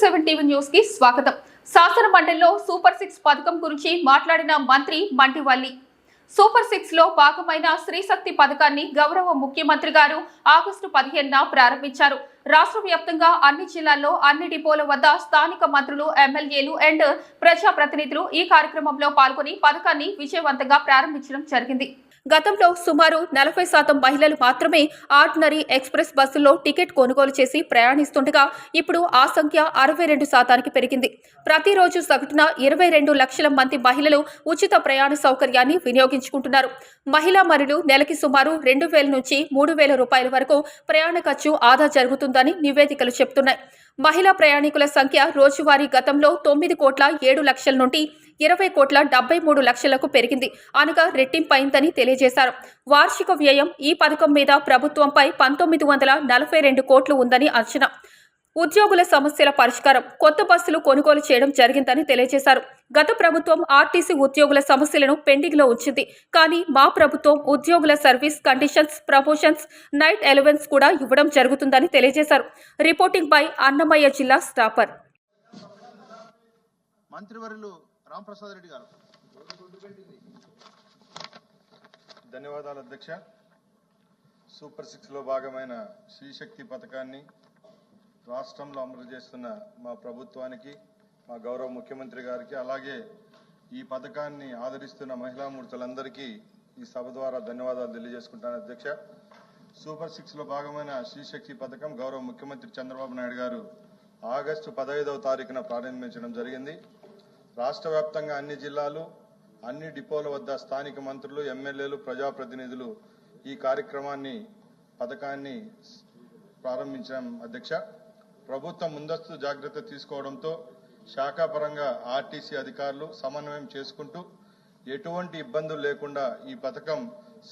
Seven TV న్యూస్కి స్వాగతం. శాసన మండలిలో సూపర్ సిక్స్ పథకం గురించి మాట్లాడిన మంత్రి మంటివల్లి సూపర్ సిక్స్లో భాగమైన శ్రీశక్తి పథకాన్ని గౌరవ ముఖ్యమంత్రి గారు ఆగస్టు పదిహేనున ప్రారంభించారు. రాష్ట్ర వ్యాప్తంగా అన్ని జిల్లాల్లో అన్ని డిపోల వద్ద స్థానిక మంత్రులు ఎమ్మెల్యేలు అండ్ ప్రజాప్రతినిధులు ఈ కార్యక్రమంలో పాల్గొని పథకాన్ని విజయవంతంగా ప్రారంభించడం జరిగింది. గతంలో సుమారు నలభై శాతం మహిళలు మాత్రమే ఆర్డినరీ ఎక్స్ప్రెస్ బస్సుల్లో టికెట్ కొనుగోలు చేసి ప్రయాణిస్తుండగా ఇప్పుడు ఆ సంఖ్య అరవై రెండు శాతానికి పెరిగింది. ప్రతిరోజు సగటున ఇరవై రెండు లక్షల మంది మహిళలు ఉచిత ప్రయాణ సౌకర్యాన్ని వినియోగించుకుంటున్నారు. మహిళా మరులు నెలకి సుమారు రెండు వేల నుంచి మూడు వేల రూపాయల వరకు ప్రయాణ ఖర్చు ఆదా జరుగుతుందని నివేదికలు చెబుతున్నాయి. మహిళా ప్రయాణికుల సంఖ్య రోజువారీ గతంలో తొమ్మిది కోట్ల ఏడు లక్షల నుండి ఇరవై కోట్ల డెబ్బై మూడు లక్షలకు పెరిగింది. అనగా రెట్టింపైందని తెలియజేశారు. వార్షిక వ్యయం ఈ పథకం మీద ప్రభుత్వంపై పంతొమ్మిది వందల నలభై రెండు కోట్లు ఉందని అంచనా. ఉద్యోగుల సమస్యల పరిష్కారం కొత్త బస్సులు కొనుగోలు చేయడం జరిగిందని తెలియజేశారు. గత ప్రభుత్వం ఆర్టీసీ ఉద్యోగుల సమస్యలను పెండింగ్లో ఉంచింది. కానీ మా ప్రభుత్వం ఉద్యోగుల service conditions promotions night allowance కూడా ఇవ్వడం జరుగుతుందని తెలియజేశారు. రిపోర్టింగ్ బై అన్నమయ్య జిల్లా స్టాపర్ మంత్రివర్యులు రాంప్రసాద్ రెడ్డి గారు. ధన్యవాదాలు అధ్యక్ష. సూపర్ సిక్స్లో భాగమైన శ్రీశక్తి పథకాన్ని రాష్ట్రంలో అమలు చేస్తున్న మా ప్రభుత్వానికి మా గౌరవ ముఖ్యమంత్రి గారికి అలాగే ఈ పథకాన్ని ఆదరిస్తున్న మహిళా మూర్తులందరికీ ఈ సభ ద్వారా ధన్యవాదాలు తెలియజేసుకుంటాను అధ్యక్ష. సూపర్ సిక్స్లో భాగమైన శ్రీశక్తి పథకం గౌరవ ముఖ్యమంత్రి చంద్రబాబు నాయుడు గారు ఆగస్టు పదహైదవ తారీఖున ప్రారంభించడం జరిగింది. రాష్ట్ర వ్యాప్తంగా అన్ని జిల్లాలు అన్ని డిపోల వద్ద స్థానిక మంత్రులు ఎమ్మెల్యేలు ప్రజాప్రతినిధులు ఈ కార్యక్రమాన్ని పథకాన్ని ప్రారంభించడం అధ్యక్ష. ప్రభుత్వం ముందస్తు జాగ్రత్త తీసుకోవడంతో శాఖాపరంగా ఆర్టీసీ అధికారులు సమన్వయం చేసుకుంటూ ఎటువంటి ఇబ్బందులు లేకుండా ఈ పథకం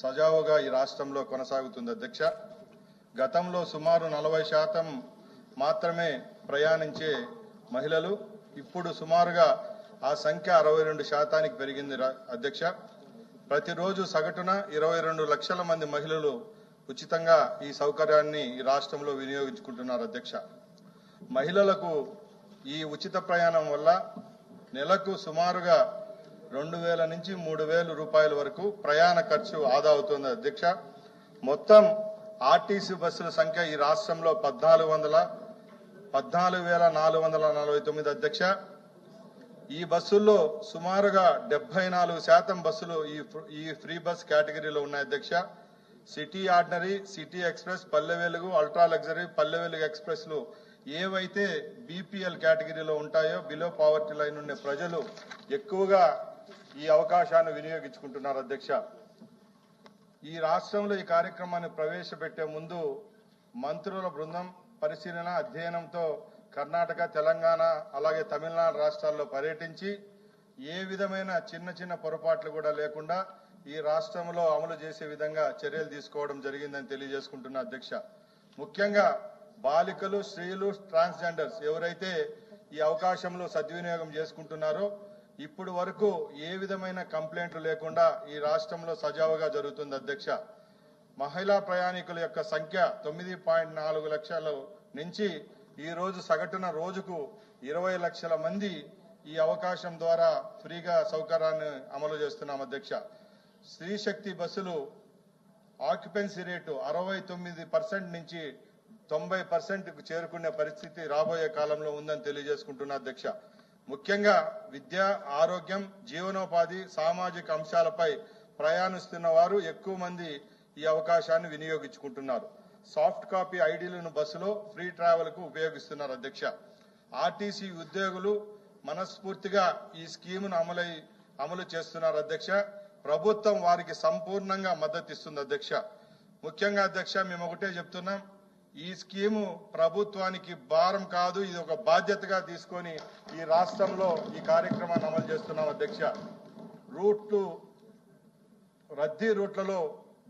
సజావుగా ఈ రాష్ట్రంలో కొనసాగుతుంది అధ్యక్ష. గతంలో సుమారు నలభై శాతం మాత్రమే ప్రయాణించే మహిళలు ఇప్పుడు సుమారుగా ఆ సంఖ్య అరవై రెండు శాతానికి పెరిగింది అధ్యక్ష. ప్రతిరోజు సగటున ఇరవై రెండు లక్షల మంది మహిళలు ఉచితంగా ఈ సౌకర్యాన్ని ఈ రాష్ట్రంలో వినియోగించుకుంటున్నారు అధ్యక్ష. మహిళలకు ఈ ఉచిత ప్రయాణం వల్ల నెలకు సుమారుగా రెండు వేల నుంచి మూడు వేల రూపాయల వరకు ప్రయాణ ఖర్చు ఆదా అవుతుంది అధ్యక్ష. మొత్తం ఆర్టీసీ బస్సుల సంఖ్య ఈ రాష్ట్రంలో పద్నాలుగు వందల పద్నాలుగు వేల నాలుగు వందల నలభై తొమ్మిది అధ్యక్ష. ఈ బస్సుల్లో సుమారుగా డెబ్బై నాలుగు శాతం బస్సులు ఈ ఈ ఫ్రీ బస్ కేటగిరీలో ఉన్నాయి అధ్యక్ష. City ordinary city express Palle Velugu ultra luxury Palle Velugu ఎక్స్ప్రెస్లు ఏవైతే బీపీఎల్ కేటగిరీలో ఉంటాయో బిలో పావర్టీ లైన్ ఉండే ప్రజలు ఎక్కువగా ఈ అవకాశాన్ని వినియోగించుకుంటున్నారు అధ్యక్ష. ఈ రాష్ట్రంలో ఈ కార్యక్రమాన్ని ప్రవేశపెట్టే ముందు మంత్రుల బృందం పరిశీలన అధ్యయనంతో కర్ణాటక తెలంగాణ అలాగే తమిళనాడు రాష్ట్రాల్లో పర్యటించి ఏ విధమైన చిన్న చిన్న పొరపాట్లు కూడా లేకుండా ఈ రాష్ట్రంలో అమలు చేసే విధంగా చర్యలు తీసుకోవడం జరిగిందని తెలియజేసుకుంటున్న అధ్యక్ష. ముఖ్యంగా బాలికలు స్త్రీలు ట్రాన్స్జెండర్స్ ఎవరైతే ఈ అవకాశంలో సద్వినియోగం చేసుకుంటున్నారో ఇప్పుడు వరకు ఏ విధమైన కంప్లైంట్లు లేకుండా ఈ రాష్ట్రంలో సజావుగా జరుగుతుంది అధ్యక్ష. మహిళా ప్రయాణికుల యొక్క సంఖ్య తొమ్మిది పాయింట్ నాలుగు లక్షల నుంచి ఈ రోజు సగటున రోజుకు ఇరవై లక్షల మంది ఈ అవకాశం ద్వారా ఫ్రీగా సౌకర్యాన్ని అమలు చేస్తున్నాం అధ్యక్ష. స్త్రీశక్తి బస్సులు ఆక్యుపెన్సీ రేటు అరవై తొమ్మిది పర్సెంట్ నుంచి తొంభై పర్సెంట్ చేరుకునే పరిస్థితి రాబోయే కాలంలో ఉందని తెలియజేసుకుంటున్నా అధ్యక్ష. ముఖ్యంగా విద్య ఆరోగ్యం జీవనోపాధి సామాజిక అంశాలపై ప్రయాణిస్తున్న వారు ఎక్కువ మంది ఈ అవకాశాన్ని వినియోగించుకుంటున్నారు. సాఫ్ట్ కాపీ ఐడీలను బస్సులో ఫ్రీ ట్రావెల్కు ఉపయోగిస్తున్నారు అధ్యక్ష. ఆర్టీసీ ఉద్యోగులు మనస్ఫూర్తిగా ఈ స్కీమును అమలై అమలు చేస్తున్నారు అధ్యక్ష. ప్రభుత్వం వారికి సంపూర్ణంగా మద్దతు ఇస్తుంది అధ్యక్ష. ముఖ్యంగా అధ్యక్ష మేము ఒకటే చెప్తున్నాం. ఈ స్కీము ప్రభుత్వానికి భారం కాదు ఇది ఒక బాధ్యతగా తీసుకొని ఈ రాష్ట్రంలో ఈ కార్యక్రమాన్ని అమలు చేస్తున్నాం అధ్యక్ష. రూట్లు రద్దీ రూట్లలో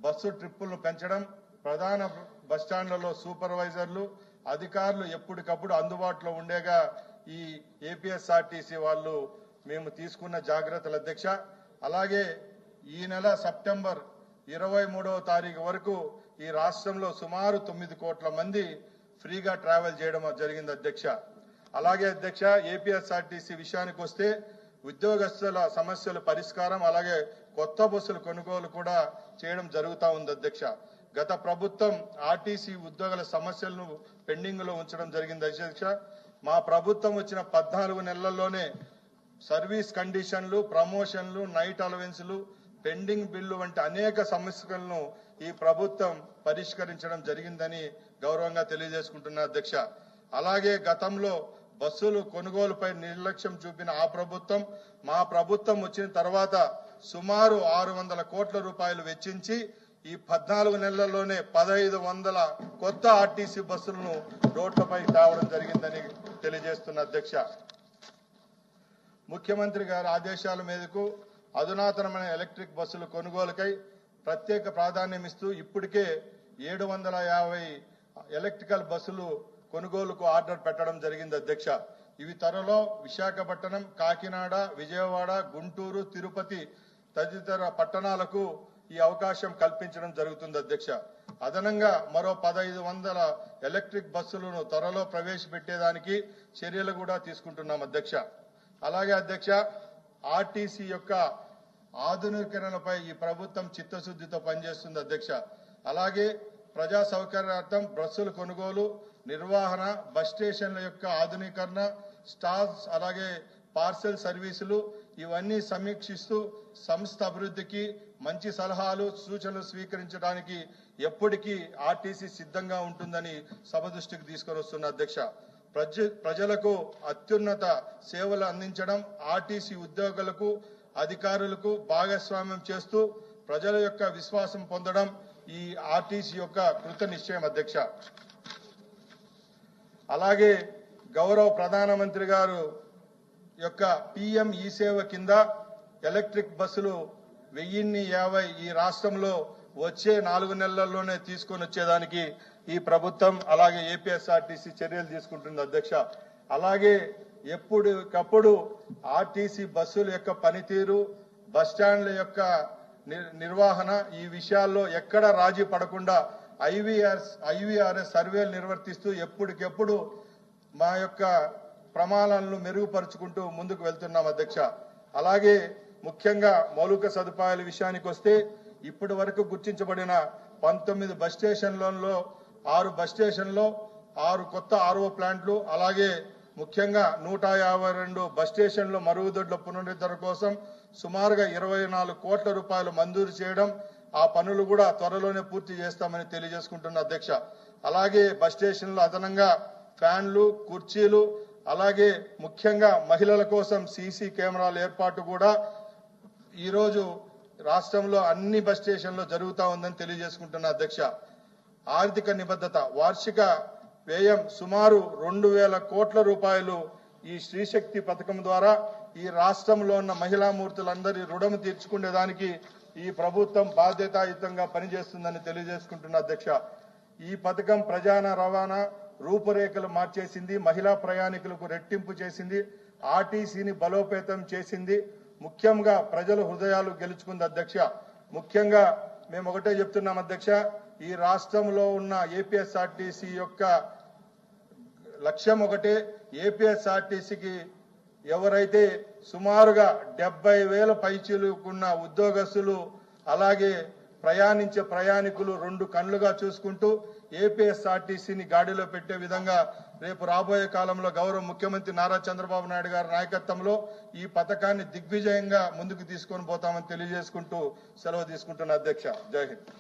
బస్సు ట్రిప్పులను పెంచడం ప్రధాన బస్టాండ్లలో సూపర్వైజర్లు అధికారులు ఎప్పటికప్పుడు అందుబాటులో ఉండేగా ఈ ఏపీఎస్ఆర్టీసీ వాళ్ళు మేము తీసుకున్న జాగ్రత్తల అధ్యక్ష. అలాగే ఈ నెల సెప్టెంబర్ ఇరవై మూడవ తారీఖు వరకు ఈ రాష్ట్రంలో సుమారు తొమ్మిది కోట్ల మంది ఫ్రీగా ట్రావెల్ చేయడం జరిగింది అధ్యక్ష. అలాగే అధ్యక్ష ఏపీఎస్ఆర్టీసీ విషయానికి వస్తే ఉద్యోగస్తుల సమస్యల పరిష్కారం అలాగే కొత్త బస్సుల కొనుగోలు కూడా చేయడం జరుగుతూ ఉంది అధ్యక్ష. గత ప్రభుత్వం ఆర్టీసీ ఉద్యోగుల సమస్యలను పెండింగ్లో ఉంచడం జరిగింది అధ్యక్ష. మా ప్రభుత్వం వచ్చిన పద్నాలుగు నెలల్లోనే సర్వీస్ కండిషన్లు ప్రమోషన్లు నైట్ అలవెన్స్లు పెండింగ్ బిల్లు వంటి అనేక సమస్యలను ఈ ప్రభుత్వం పరిష్కరించడం జరిగిందని గౌరవంగా తెలియజేసుకుంటున్నా అధ్యక్ష. అలాగే గతంలో బస్సులు కొనుగోలుపై నిర్లక్ష్యం చూపిన ఆ ప్రభుత్వం మా ప్రభుత్వం వచ్చిన తర్వాత సుమారు ఆరు వందల కోట్ల రూపాయలు వెచ్చించి ఈ పద్నాలుగు నెలల్లోనే పదహైదు వందల కొత్త ఆర్టీసీ బస్సులను రోడ్లపై తేవడం జరిగిందని తెలియజేస్తున్న అధ్యక్ష. ముఖ్యమంత్రి గారి ఆదేశాల మేరకు అధునాతనమైన ఎలక్ట్రిక్ బస్సులు కొనుగోలుకై ప్రత్యేక ప్రాధాన్యం ఇస్తూ ఇప్పటికే ఏడు వందల యాభై ఎలక్ట్రికల్ బస్సులు కొనుగోలుకు ఆర్డర్ పెట్టడం జరిగింది అధ్యక్ష. ఇవి త్వరలో విశాఖపట్నం కాకినాడ విజయవాడ గుంటూరు తిరుపతి తదితర పట్టణాలకు ఈ అవకాశం కల్పించడం జరుగుతుంది అధ్యక్ష. అదనంగా మరో పదహైదు వందల ఎలక్ట్రిక్ బస్సులను త్వరలో ప్రవేశపెట్టేదానికి చర్యలు కూడా తీసుకుంటున్నాం అధ్యక్ష. అలాగే అధ్యక్ష ఆర్టీసీ యొక్క ఆధునీకరణపై ఈ ప్రభుత్వం చిత్తశుద్ధితో పనిచేస్తుంది అధ్యక్ష. అలాగే ప్రజా సౌకర్యార్థం బస్సుల కొనుగోలు నిర్వహణ బస్ స్టేషన్ల యొక్క ఆధునీకరణ స్టాల్స్ అలాగే పార్సెల్ సర్వీసులు ఇవన్నీ సమీక్షిస్తూ సంస్థ అభివృద్ధికి మంచి సలహాలు సూచనలు స్వీకరించడానికి ఎప్పటికీ ఆర్టీసీ సిద్ధంగా ఉంటుందని సభ దృష్టికి తీసుకొని వస్తున్న అధ్యక్ష. ప్రజ ప్రజలకు అత్యున్నత సేవలు అందించడం ఆర్టీసీ ఉద్యోగులకు అధికారులకు భాగస్వామ్యం చేస్తూ ప్రజల యొక్క విశ్వాసం పొందడం ఈ ఆర్టీసీ యొక్క కృత నిశ్చయం అధ్యక్ష. అలాగే గౌరవ ప్రధానమంత్రి గారు యొక్క పిఎం ఈ సేవ కింద ఎలక్ట్రిక్ బస్సులు వెయ్యిన్ని యాభై ఈ రాష్ట్రంలో వచ్చే నాలుగు నెలల్లోనే తీసుకొని వచ్చేదానికి ఈ ప్రభుత్వం అలాగే ఏపీఎస్ఆర్టీసీ చర్యలు తీసుకుంటుంది అధ్యక్ష. అలాగే ఎప్పటికప్పుడు ఆర్టీసీ బస్సుల యొక్క పనితీరు బస్ స్టాండ్ల యొక్క నిర్వహణ ఈ విషయాల్లో ఎక్కడ రాజీ పడకుండా ఐవీఆర్ఎస్ ఐవీఆర్ఎస్ సర్వేలు నిర్వర్తిస్తూ ఎప్పటికెప్పుడు మా యొక్క ప్రమాణాలను మెరుగుపరుచుకుంటూ ముందుకు వెళ్తున్నాం అధ్యక్ష. అలాగే ముఖ్యంగా మౌలిక సదుపాయాల విషయానికి వస్తే ఇప్పటి వరకు గుర్తించబడిన పంతొమ్మిది బస్ స్టేషన్లలో ఆరు బస్ స్టేషన్లో ఆరు కొత్త ఆర్ఓ ప్లాంట్లు అలాగే ముఖ్యంగా నూట యాభై రెండు బస్ స్టేషన్లు మరుగుదొడ్ల పునరుద్ధరణ కోసం సుమారుగా ఇరవై నాలుగు కోట్ల రూపాయలు మంజూరు చేయడం ఆ పనులు కూడా త్వరలోనే పూర్తి చేస్తామని తెలియజేసుకుంటున్న అధ్యక్ష. అలాగే బస్ స్టేషన్లో అదనంగా ఫ్యాన్లు కుర్చీలు అలాగే ముఖ్యంగా మహిళల కోసం సీసీ కెమెరాల ఏర్పాటు కూడా ఈరోజు రాష్ట్రంలో అన్ని బస్ స్టేషన్లో జరుగుతా ఉందని తెలియజేసుకుంటున్న అధ్యక్ష. ఆర్థిక నిబద్ధత వార్షిక వ్యయం సుమారు రెండు వేల కోట్ల రూపాయలు ఈ స్త్రీశక్తి పథకం ద్వారా ఈ రాష్ట్రంలో ఉన్న మహిళా మూర్తులందరి రుణం తీర్చుకునేదానికి ఈ ప్రభుత్వం బాధ్యతాయుతంగా పనిచేస్తుందని తెలియజేసుకుంటున్న అధ్యక్ష. ఈ పథకం ప్రజాన రవాణా రూపురేఖలు మార్చేసింది మహిళా ప్రయాణికులకు రెట్టింపు చేసింది ఆర్టీసీని బలోపేతం చేసింది. ముఖ్యంగా ప్రజల హృదయాలు గెలుచుకుంది అధ్యక్ష. ముఖ్యంగా మేము ఒకటే చెప్తున్నాం అధ్యక్ష ఈ రాష్ట్రంలో ఉన్న ఏపీఎస్ఆర్టీసీ యొక్క లక్ష్యం ఒకటే ఏపీఎస్ఆర్టీసీకి ఎవరైతే సుమారుగా డెబ్బై వేల పైచీలుకున్న ఉద్యోగస్తులు అలాగే ప్రయాణించే ప్రయాణికులు రెండు కళ్ళుగా చూసుకుంటూ ఏపీఎస్ఆర్టీసీని గాడిలో పెట్టే విధంగా రేపు రాబోయే కాలంలో గౌరవ ముఖ్యమంత్రి నారా చంద్రబాబు నాయుడు గారి నాయకత్వంలో ఈ పథకాన్ని దిగ్విజయంగా ముందుకు తీసుకొని పోతామని తెలియజేసుకుంటూ సెలవు తీసుకుంటున్న అధ్యక్ష. జై హింద్.